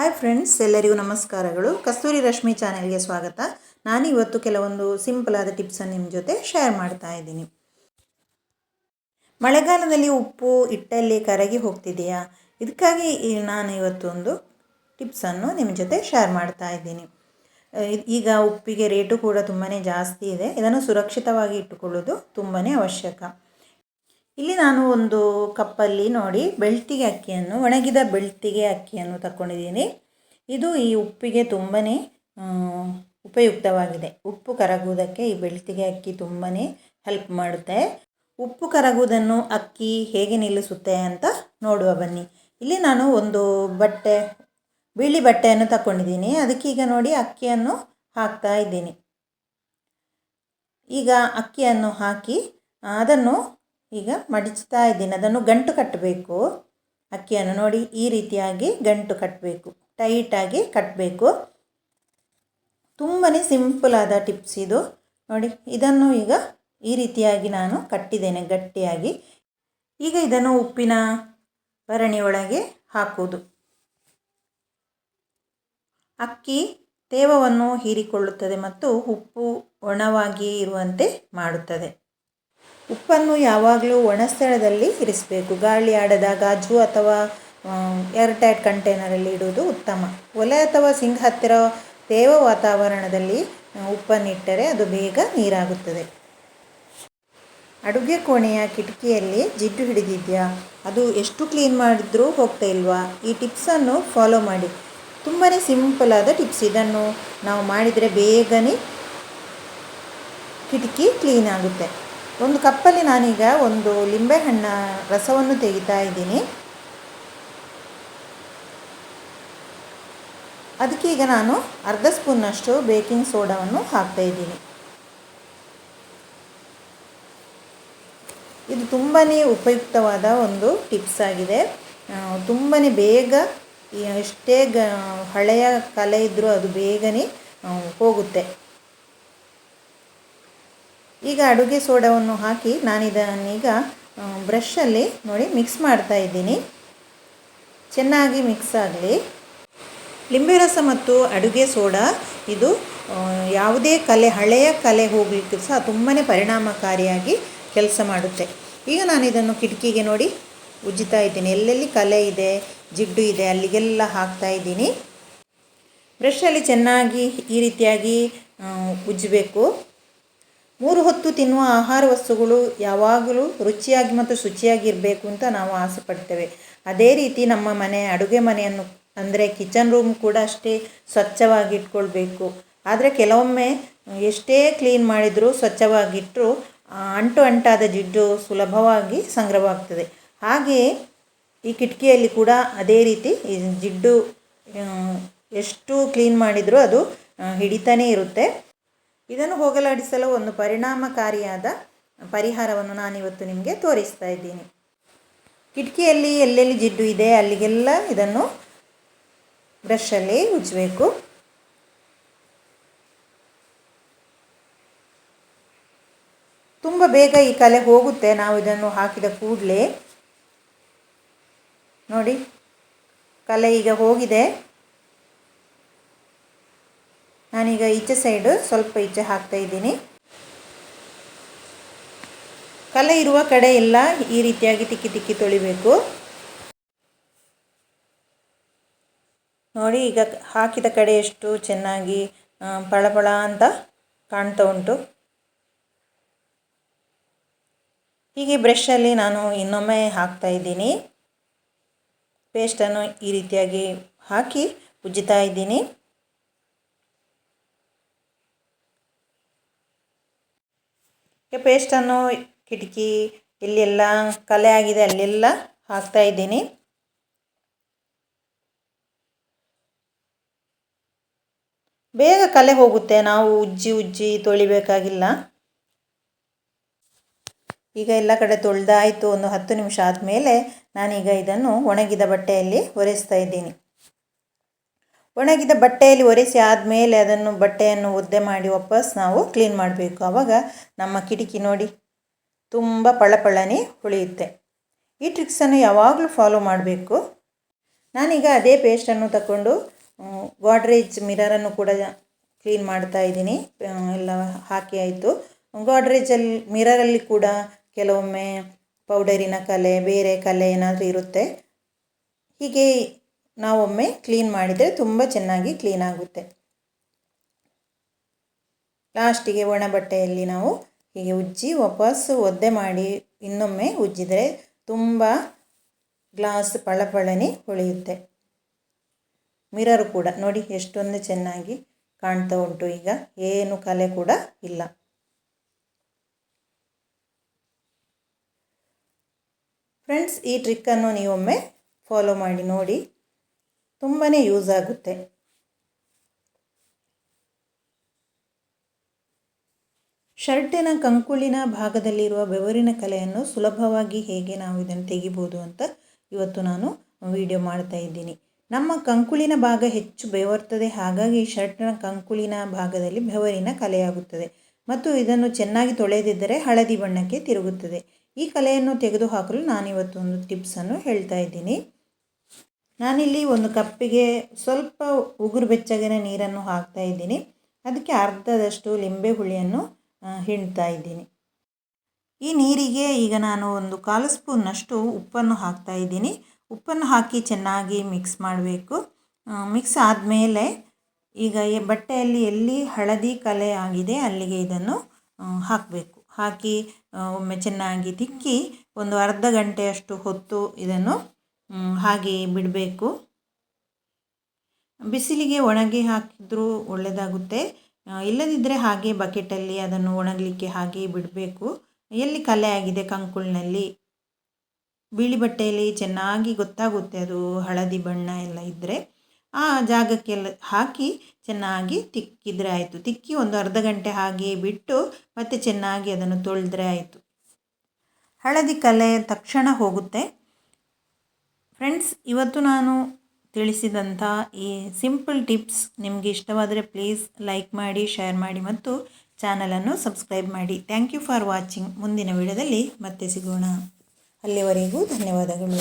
Hi friends ಎಲ್ಲರಿಗೂ ನಮಸ್ಕಾರಗಳು. ಕಸ್ತೂರಿ ರಶ್ಮಿ ಚಾನೆಲ್ಗೆ ಸ್ವಾಗತ. ನಾನು ಇವತ್ತು ಕೆಲವೊಂದು ಸಿಂಪಲ್ ಆದ ಟಿಪ್ಸನ್ನು ನಿಮ್ಮ ಜೊತೆ ಶೇರ್ ಮಾಡ್ತಾ ಇದ್ದೀನಿ. ಮಳೆಗಾಲದಲ್ಲಿ ಉಪ್ಪು ಇಟ್ಟಲ್ಲಿ ಕರಗಿ ಹೋಗ್ತಿದೆಯಾ ಇದಕ್ಕಾಗಿ ನಾನು ಇವತ್ತೊಂದು ಟಿಪ್ಸನ್ನು ನಿಮ್ಮ ಜೊತೆ ಶೇರ್ ಮಾಡ್ತಾ ಇದ್ದೀನಿ. ಈಗ ಉಪ್ಪಿಗೆ ರೇಟು ಕೂಡ ತುಂಬಾ ಜಾಸ್ತಿ ಇದೆ. ಇದನ್ನು ಸುರಕ್ಷಿತವಾಗಿ ಇಟ್ಟುಕೊಳ್ಳೋದು ತುಂಬಾ ಅವಶ್ಯಕ. ಇಲ್ಲಿ ನಾನು ಒಂದು ಕಪ್ಪಲ್ಲಿ ನೋಡಿ ಬೆಳ್ತಿಗೆ ಅಕ್ಕಿಯನ್ನು, ಒಣಗಿದ ಬೆಳ್ತಿಗೆ ಅಕ್ಕಿಯನ್ನು ತಕ್ಕೊಂಡಿದ್ದೀನಿ. ಇದು ಈ ಉಪ್ಪಿಗೆ ತುಂಬಾ ಉಪಯುಕ್ತವಾಗಿದೆ. ಉಪ್ಪು ಕರಗುವುದಕ್ಕೆ ಈ ಬೆಳ್ತಿಗೆ ಅಕ್ಕಿ ತುಂಬಾ ಹೆಲ್ಪ್ ಮಾಡುತ್ತೆ. ಉಪ್ಪು ಕರಗುವುದನ್ನು ಅಕ್ಕಿ ಹೇಗೆ ನಿಲ್ಲಿಸುತ್ತೆ ಅಂತ ನೋಡುವ ಬನ್ನಿ. ಇಲ್ಲಿ ನಾನು ಒಂದು ಬಟ್ಟೆ, ಬಿಳಿ ಬಟ್ಟೆಯನ್ನು ತಗೊಂಡಿದ್ದೀನಿ ಅದಕ್ಕೆ ಈಗ ನೋಡಿ ಅಕ್ಕಿಯನ್ನು ಹಾಕ್ತಾ ಇದ್ದೀನಿ. ಈಗ ಅಕ್ಕಿಯನ್ನು ಹಾಕಿ, ಅದನ್ನು ಈಗ ಮಡಚ್ತಾ ಇದ್ದೀನಿ. ಅದನ್ನು ಗಂಟು ಕಟ್ಟಬೇಕು. ಅಕ್ಕಿಯನ್ನು ನೋಡಿ ಈ ರೀತಿಯಾಗಿ ಗಂಟು ಕಟ್ಟಬೇಕು. ಟೈಟಾಗಿ ಕಟ್ಟಬೇಕು. ತುಂಬಾ ಸಿಂಪಲ್ ಆದ ಟಿಪ್ಸ್ ಇದು. ನೋಡಿ, ಇದನ್ನು ಈಗ ಈ ರೀತಿಯಾಗಿ ನಾನು ಕಟ್ಟಿದ್ದೇನೆ, ಗಟ್ಟಿಯಾಗಿ. ಈಗ ಇದನ್ನು ಉಪ್ಪಿನ ಭರಣಿಯೊಳಗೆ ಹಾಕುವುದು. ಅಕ್ಕಿ ತೇವವನ್ನು ಹೀರಿಕೊಳ್ಳುತ್ತದೆ ಮತ್ತು ಉಪ್ಪು ಒಣವಾಗಿ ಇರುವಂತೆ ಮಾಡುತ್ತದೆ. ಉಪ್ಪನ್ನು ಯಾವಾಗಲೂ ಒಣ ಸ್ಥಳದಲ್ಲಿ ಇರಿಸಬೇಕು. ಗಾಳಿ ಆಡದ ಗಾಜು ಅಥವಾ ಏರ್ಟೈಟ್ ಕಂಟೈನರಲ್ಲಿ ಇಡುವುದು ಉತ್ತಮ. ಒಲೆ ಅಥವಾ ಸಿಂಕ್ ಹತ್ತಿರ ತೇವ ವಾತಾವರಣದಲ್ಲಿ ಉಪ್ಪನ್ನಿಟ್ಟರೆ ಅದು ಬೇಗ ನೀರಾಗುತ್ತದೆ. ಅಡುಗೆ ಕೋಣೆಯ ಕಿಟಕಿಯಲ್ಲಿ ಜಿಡ್ಡು ಹಿಡಿದಿದೆಯಾ? ಅದು ಎಷ್ಟು ಕ್ಲೀನ್ ಮಾಡಿದ್ರೂ ಹೋಗ್ತಾ ಇಲ್ವಾ? ಈ ಟಿಪ್ಸನ್ನು ಫಾಲೋ ಮಾಡಿ. ತುಂಬಾ ಸಿಂಪಲ್ ಆದ ಟಿಪ್ಸ್ ಇದನ್ನು ನಾವು ಮಾಡಿದರೆ ಬೇಗನೆ ಕಿಟಕಿ ಕ್ಲೀನ್ ಆಗುತ್ತೆ. ಒಂದು ಕಪ್ಪಲ್ಲಿ ನಾನೀಗ ಒಂದು ಲಿಂಬೆಹಣ್ಣ ರಸವನ್ನು ತೆಗಿತಾ ಇದ್ದೀನಿ. ಅದಕ್ಕೆ ಈಗ ನಾನು ಅರ್ಧ ಸ್ಪೂನ್ನಷ್ಟು ಬೇಕಿಂಗ್ ಸೋಡಾವನ್ನು ಹಾಕ್ತಾ ಇದ್ದೀನಿ. ಇದು ತುಂಬಾ ಉಪಯುಕ್ತವಾದ ಒಂದು ಟಿಪ್ಸ್ ಆಗಿದೆ. ತುಂಬಾ ಬೇಗ ಎಷ್ಟೇ ಗ, ಹಳೆಯ ಕಲೆ ಇದ್ದರೂ ಅದು ಬೇಗನೆ ಹೋಗುತ್ತೆ. ಈಗ ಅಡುಗೆ ಸೋಡಾವನ್ನು ಹಾಕಿ ನಾನಿದನ್ನೀಗ ಬ್ರಷಲ್ಲಿ ನೋಡಿ ಮಿಕ್ಸ್ ಮಾಡ್ತಾ ಇದ್ದೀನಿ. ಚೆನ್ನಾಗಿ ಮಿಕ್ಸ್ ಆಗಲಿ. ಲಿಂಬೆ ರಸ ಮತ್ತು ಅಡುಗೆ ಸೋಡಾ, ಇದು ಯಾವುದೇ ಕಲೆ, ಹಳೆಯ ಕಲೆ ಹೋಗಲಿಕ್ಕೆ ಸಹ ತುಂಬಾ ಪರಿಣಾಮಕಾರಿಯಾಗಿ ಕೆಲಸ ಮಾಡುತ್ತೆ. ಈಗ ನಾನು ಇದನ್ನು ಕಿಟಕಿಗೆ ನೋಡಿ ಉಜ್ಜುತ್ತಾ ಇದ್ದೀನಿ. ಎಲ್ಲೆಲ್ಲಿ ಕಲೆ ಇದೆ, ಜಿಡ್ಡು ಇದೆ, ಅಲ್ಲಿಗೆಲ್ಲ ಹಾಕ್ತಾ ಇದ್ದೀನಿ. ಬ್ರಷಲ್ಲಿ ಚೆನ್ನಾಗಿ ಈ ರೀತಿಯಾಗಿ ಉಜ್ಜಬೇಕು. ಮೂರು ಹೊತ್ತು ತಿನ್ನುವ ಆಹಾರ ವಸ್ತುಗಳು ಯಾವಾಗಲೂ ರುಚಿಯಾಗಿ ಮತ್ತು ಶುಚಿಯಾಗಿರಬೇಕು ಅಂತ ನಾವು ಆಸೆ ಪಡ್ತೇವೆ ಅದೇ ರೀತಿ ನಮ್ಮ ಮನೆ, ಅಡುಗೆ ಮನೆಯನ್ನು, ಅಂದರೆ ಕಿಚನ್ ರೂಮ್ ಕೂಡ ಅಷ್ಟೇ ಸ್ವಚ್ಛವಾಗಿ ಇಟ್ಕೊಳ್ಬೇಕು. ಆದರೆ ಕೆಲವೊಮ್ಮೆ ಎಷ್ಟೇ ಕ್ಲೀನ್ ಮಾಡಿದರೂ ಸ್ವಚ್ಛವಾಗಿಟ್ಟರೂ ಅಂಟು ಅಂಟಾದ ಜಿಡ್ಡು ಸುಲಭವಾಗಿ ಸಂಗ್ರಹವಾಗ್ತದೆ. ಹಾಗೆಯೇ ಈ ಕಿಟಕಿಯಲ್ಲಿ ಕೂಡ ಅದೇ ರೀತಿ ಜಿಡ್ಡು ಎಷ್ಟು ಕ್ಲೀನ್ ಮಾಡಿದರೂ ಅದು ಹಿಡಿತಾನೇ ಇರುತ್ತೆ. ಇದನ್ನು ಹೋಗಲಾಡಿಸಲು ಒಂದು ಪರಿಣಾಮಕಾರಿಯಾದ ಪರಿಹಾರವನ್ನು ನಾನಿವತ್ತು ನಿಮಗೆ ತೋರಿಸ್ತಾ ಇದ್ದೀನಿ. ಕಿಟಕಿಯಲ್ಲಿ ಎಲ್ಲೆಲ್ಲಿ ಜಿಡ್ಡು ಇದೆ, ಅಲ್ಲಿಗೆಲ್ಲ ಇದನ್ನು ಬ್ರಷಲ್ಲಿ ಉಜ್ಜಬೇಕು. ತುಂಬ ಬೇಗ ಈ ಕಲೆ ಹೋಗುತ್ತೆ, ನಾವು ಇದನ್ನು ಹಾಕಿದ ಕೂಡಲೇ. ನೋಡಿ, ಕಲೆ ಈಗ ಹೋಗಿದೆ. ನಾನೀಗ ಈಚೆ ಸೈಡು ಸ್ವಲ್ಪ ಈಚೆ ಹಾಕ್ತಾ ಇದ್ದೀನಿ. ಕಲೆ ಇರುವ ಕಡೆ ಎಲ್ಲ ಈ ರೀತಿಯಾಗಿ ತಿಕ್ಕಿ ತಿಕ್ಕಿ ತೊಳಿಬೇಕು. ನೋಡಿ, ಈಗ ಹಾಕಿದ ಕಡೆ ಎಷ್ಟು ಚೆನ್ನಾಗಿ ಪಳಪಳ ಅಂತ ಕಾಣ್ತಾ ಉಂಟು. ಹೀಗೆ ಬ್ರಷಲ್ಲಿ ನಾನು ಇನ್ನೊಮ್ಮೆ ಹಾಕ್ತಾ ಇದ್ದೀನಿ. ಪೇಸ್ಟನ್ನು ಈ ರೀತಿಯಾಗಿ ಹಾಕಿ ಉಜ್ಜುತ್ತಾ ಇದ್ದೀನಿ. ಈಗ ಪೇಸ್ಟನ್ನು ಕಿಟಕಿ, ಇಲ್ಲೆಲ್ಲ ಕಲೆ ಆಗಿದೆ, ಅಲ್ಲೆಲ್ಲ ಹಾಕ್ತಾ ಇದ್ದೀನಿ. ಬೇಗ ಕಲೆ ಹೋಗುತ್ತೆ, ನಾವು ಉಜ್ಜಿ ಉಜ್ಜಿ ತೊಳಿಬೇಕಾಗಿಲ್ಲ. ಈಗ ಎಲ್ಲ ಕಡೆ ತೊಳೆದಾಯಿತು, ಒಂದು ಹತ್ತು ನಿಮಿಷ ಆದಮೇಲೆ ನಾನೀಗ ಇದನ್ನು ಒಣಗಿದ ಬಟ್ಟೆಯಲ್ಲಿ ಒರೆಸ್ತಾ ಇದ್ದೀನಿ. ಒಣಗಿದ ಬಟ್ಟೆಯಲ್ಲಿ ಒರೆಸಿ ಆದಮೇಲೆ ಅದನ್ನು ಬಟ್ಟೆಯನ್ನು ಒದ್ದೆ ಮಾಡಿ ವಾಪಸ್ ನಾವು ಕ್ಲೀನ್ ಮಾಡಬೇಕು. ಆವಾಗ ನಮ್ಮ ಕಿಟಕಿ ನೋಡಿ ತುಂಬ ಪಳಪಳನೆ ಉಳಿಯುತ್ತೆ ಈ ಟ್ರಿಕ್ಸನ್ನು ಯಾವಾಗಲೂ ಫಾಲೋ ಮಾಡಬೇಕು. ನಾನೀಗ ಅದೇ ಪೇಸ್ಟನ್ನು ತಗೊಂಡು ಗಾಡ್ರೇಜ್ ಮಿರರನ್ನು ಕೂಡ ಕ್ಲೀನ್ ಮಾಡ್ತಾ ಇದ್ದೀನಿ. ಎಲ್ಲ ಹಾಕಿ ಆಯಿತು. ಗಾಡ್ರೇಜಲ್ಲಿ ಮಿರರಲ್ಲಿ ಕೂಡ ಕೆಲವೊಮ್ಮೆ ಪೌಡರಿನ ಕಲೆ, ಬೇರೆ ಕಲೆ ಏನಾದರೂ ಇರುತ್ತೆ. ಹೀಗೆ ನಾವೊಮ್ಮೆ ಕ್ಲೀನ್ ಮಾಡಿದರೆ ತುಂಬ ಚೆನ್ನಾಗಿ ಕ್ಲೀನ್ ಆಗುತ್ತೆ. ಲಾಸ್ಟಿಗೆ ಒಣ ಬಟ್ಟೆಯಲ್ಲಿ ನಾವು ಹೀಗೆ ಉಜ್ಜಿ ವಾಪಸ್ ಒದ್ದೆ ಮಾಡಿ ಇನ್ನೊಮ್ಮೆ ಉಜ್ಜಿದರೆ ತುಂಬ ಗ್ಲಾಸ್ ಪಳಪಳನೆ ಹೊಳೆಯುತ್ತೆ. ಮಿರರು ಕೂಡ ನೋಡಿ ಎಷ್ಟೊಂದು ಚೆನ್ನಾಗಿ ಕಾಣ್ತಾ ಉಂಟು ಈಗ. ಏನು ಕಲೆ ಕೂಡ ಇಲ್ಲ. ಫ್ರೆಂಡ್ಸ್ ಈ ಟ್ರಿಕ್ಕನ್ನು ನೀವೊಮ್ಮೆ ಫಾಲೋ ಮಾಡಿ ನೋಡಿ. ತುಂಬಾ ಯೂಸ್ ಆಗುತ್ತೆ. ಶರ್ಟಿನ ಕಂಕುಳಿನ ಭಾಗದಲ್ಲಿರುವ ಬೆವರಿನ ಕಲೆಯನ್ನು ಸುಲಭವಾಗಿ ಹೇಗೆ ನಾವು ಇದನ್ನು ತೆಗಿಬೋದು ಅಂತ ಇವತ್ತು ನಾನು ವಿಡಿಯೋ ಮಾಡ್ತಾ ಇದ್ದೀನಿ. ನಮ್ಮ ಕಂಕುಳಿನ ಭಾಗ ಹೆಚ್ಚು ಬೆವರ್ತದೆ, ಹಾಗಾಗಿ ಶರ್ಟ್ನ ಕಂಕುಳಿನ ಭಾಗದಲ್ಲಿ ಬೆವರಿನ ಕಲೆಯಾಗುತ್ತದೆ ಮತ್ತು ಇದನ್ನು ಚೆನ್ನಾಗಿ ತೊಳೆದಿದ್ದರೆ ಹಳದಿ ಬಣ್ಣಕ್ಕೆ ತಿರುಗುತ್ತದೆ. ಈ ಕಲೆಯನ್ನು ತೆಗೆದುಹಾಕಲು ನಾನಿವತ್ತು ಒಂದು ಟಿಪ್ಸನ್ನು ಹೇಳ್ತಾ ಇದ್ದೀನಿ. ನಾನಿಲ್ಲಿ ಒಂದು ಕಪ್ಪಿಗೆ ಸ್ವಲ್ಪ ಉಗುರು ಬೆಚ್ಚಗಿನ ನೀರನ್ನು ಹಾಕ್ತಾ ಇದ್ದೀನಿ. ಅದಕ್ಕೆ ಅರ್ಧದಷ್ಟು ಲಿಂಬೆ ಹುಳಿಯನ್ನು ಹಿಂಡ್ತಾ ಇದ್ದೀನಿ. ಈ ನೀರಿಗೆ ಈಗ ನಾನು ಒಂದು ಕಾಲು ಸ್ಪೂನ್ನಷ್ಟು ಉಪ್ಪನ್ನು ಹಾಕ್ತಾ ಇದ್ದೀನಿ. ಉಪ್ಪನ್ನು ಹಾಕಿ ಚೆನ್ನಾಗಿ ಮಿಕ್ಸ್ ಮಾಡಬೇಕು. ಮಿಕ್ಸ್ ಆದಮೇಲೆ ಈಗ ಬಟ್ಟೆಯಲ್ಲಿ ಎಲ್ಲಿ ಹಳದಿ ಕಲೆ ಆಗಿದೆ ಅಲ್ಲಿಗೆ ಇದನ್ನು ಹಾಕಬೇಕು. ಹಾಕಿ ಒಮ್ಮೆ ಚೆನ್ನಾಗಿ ತಿಕ್ಕಿ ಒಂದು ಅರ್ಧ ಗಂಟೆಯಷ್ಟು ಹೊತ್ತು ಇದನ್ನು ಹಾಗೆ ಬಿಡಬೇಕು. ಬಿಸಿಲಿಗೆ ಒಣಗಿ ಹಾಕಿದರೂ ಒಳ್ಳೆಯದಾಗುತ್ತೆ ಇಲ್ಲದಿದ್ದರೆ ಹಾಗೆ ಬಕೆಟಲ್ಲಿ ಅದನ್ನು ಒಣಗಲಿಕ್ಕೆ ಹಾಗೆ ಬಿಡಬೇಕು. ಎಲ್ಲಿ ಕಲೆ ಆಗಿದೆ ಕಂಕುಳಿನಲ್ಲಿ? ಬಿಳಿ ಬಟ್ಟೆಯಲ್ಲಿ ಚೆನ್ನಾಗಿ ಗೊತ್ತಾಗುತ್ತೆ ಅದು ಹಳದಿ ಬಣ್ಣ ಎಲ್ಲ ಇದ್ದರೆ ಆ ಜಾಗಕ್ಕೆಲ್ಲ ಹಾಕಿ ಚೆನ್ನಾಗಿ ತಿಕ್ಕಿದರೆ ಆಯಿತು. ತಿಕ್ಕಿ ಒಂದು ಅರ್ಧ ಗಂಟೆ ಹಾಗೆ ಬಿಟ್ಟು ಮತ್ತೆ ಚೆನ್ನಾಗಿ ಅದನ್ನು ತೊಳೆದ್ರೆ ಆಯಿತು. ಹಳದಿ ಕಲೆ ತಕ್ಷಣ ಹೋಗುತ್ತೆ. ಫ್ರೆಂಡ್ಸ್ ಇವತ್ತು ನಾನು ತಿಳಿಸಿದಂಥ ಈ ಸಿಂಪಲ್ ಟಿಪ್ಸ್ ನಿಮಗೆ ಇಷ್ಟವಾದರೆ ಪ್ಲೀಸ್ ಲೈಕ್ ಮಾಡಿ ಶೇರ್ ಮಾಡಿ ಮತ್ತು ಚಾನಲನ್ನು ಸಬ್ಸ್ಕ್ರೈಬ್ ಮಾಡಿ. ಥ್ಯಾಂಕ್ ಯು ಫಾರ್ ವಾಚಿಂಗ್ ಮುಂದಿನ ವಿಡಿಯೋದಲ್ಲಿ ಮತ್ತೆ ಸಿಗೋಣ. ಅಲ್ಲಿವರೆಗೂ ಧನ್ಯವಾದಗಳು.